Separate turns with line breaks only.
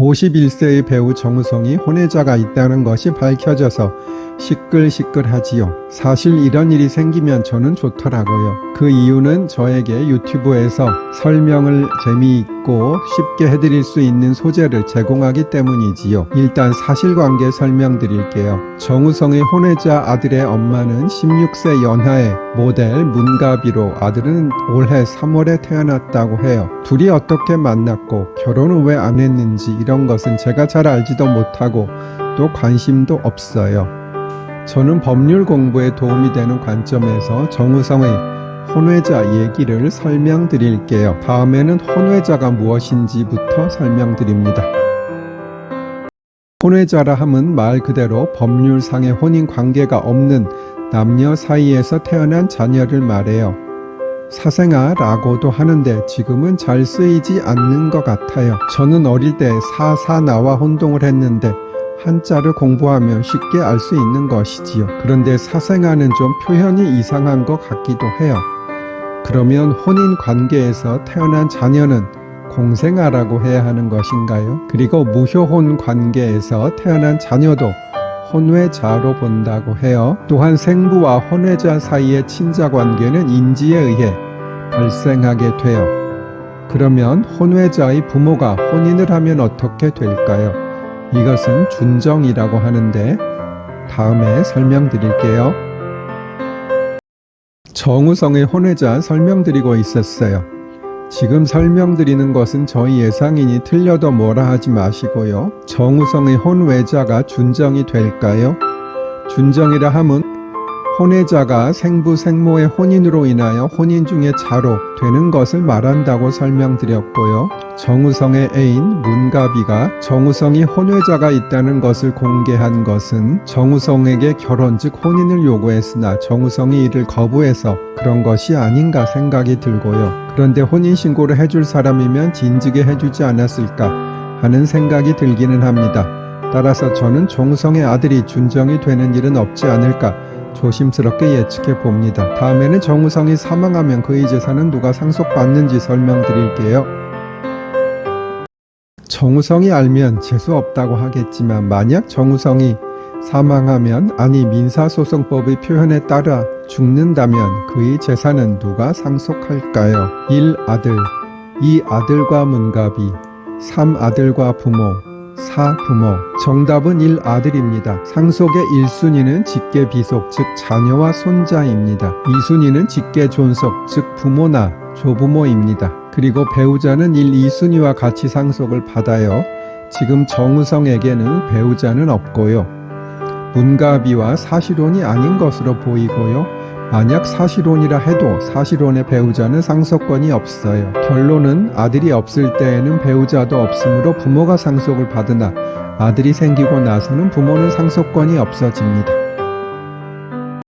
51세의 배우 정우성이 혼외자가 있다는 것이 밝혀져서 시끌시끌하지요. 사실 이런 일이 생기면 저는 좋더라고요. 그 이유는 저에게 유튜브에서 설명을 재미있고 쉽게 해드릴 수 있는 소재를 제공하기 때문이지요. 일단 사실관계 설명드릴게요. 정우성의 혼외자 아들의 엄마는 16세 연하의 모델 문가비로 아들은 올해 3월에 태어났다고 해요. 둘이 어떻게 만났고 결혼은 왜 안 했는지 이런 것은 제가 잘 알지도 못하고 또 관심도 없어요. 저는 법률 공부에 도움이 되는 관점에서 정우성의 혼외자 얘기를 설명드릴게요. 다음에는 혼외자가 무엇인지부터 설명드립니다. 혼외자라 함은 말 그대로 법률상의 혼인 관계가 없는 남녀 사이에서 태어난 자녀를 말해요. 사생아라고도 하는데 지금은 잘 쓰이지 않는 것 같아요. 저는 어릴 때 사사나와 혼동을 했는데 한자를 공부하면 쉽게 알 수 있는 것이지요. 그런데 사생아는 좀 표현이 이상한 것 같기도 해요. 그러면 혼인 관계에서 태어난 자녀는 공생아라고 해야 하는 것인가요? 그리고 무효혼 관계에서 태어난 자녀도 혼외자로 본다고 해요. 또한 생부와 혼외자 사이의 친자 관계는 인지에 의해 발생하게 돼요. 그러면 혼외자의 부모가 혼인을 하면 어떻게 될까요? 이것은 준정이라고 하는데 다음에 설명드릴게요. 정우성의 혼외자 설명드리고 있었어요. 지금 설명드리는 것은 저희 예상이니 틀려도 뭐라 하지 마시고요. 정우성의 혼외자가 준정이 될까요? 준정이라 함은 혼외자가 생부 생모의 혼인으로 인하여 혼인 중에 자로 되는 것을 말한다고 설명드렸고요. 정우성의 애인 문가비가 정우성이 혼외자가 있다는 것을 공개한 것은 정우성에게 결혼 즉 혼인을 요구했으나 정우성이 이를 거부해서 그런 것이 아닌가 생각이 들고요. 그런데 혼인 신고를 해줄 사람이면 진즉에 해주지 않았을까 하는 생각이 들기는 합니다. 따라서 저는 정우성의 아들이 준정이 되는 일은 없지 않을까 조심스럽게 예측해 봅니다. 다음에는 정우성이 사망하면 그의 재산은 누가 상속받는지 설명드릴게요. 정우성이 알면 재수 없다고 하겠지만 만약 정우성이 사망하면 아니 민사소송법의 표현에 따라 죽는다면 그의 재산은 누가 상속할까요? 1. 아들 2. 아들과 문갑이 3. 아들과 부모 4. 부모 정답은 1. 아들입니다. 상속의 1순위는 직계 비속 즉 자녀와 손자입니다. 2순위는 직계 존속 즉 부모나 조부모입니다. 그리고 배우자는 1, 2순위와 같이 상속을 받아요. 지금 정우성에게는 배우자는 없고요. 문가비와 사실혼이 아닌 것으로 보이고요. 만약 사실혼이라 해도 사실혼의 배우자는 상속권이 없어요. 결론은 아들이 없을 때에는 배우자도 없으므로 부모가 상속을 받으나 아들이 생기고 나서는 부모는 상속권이 없어집니다.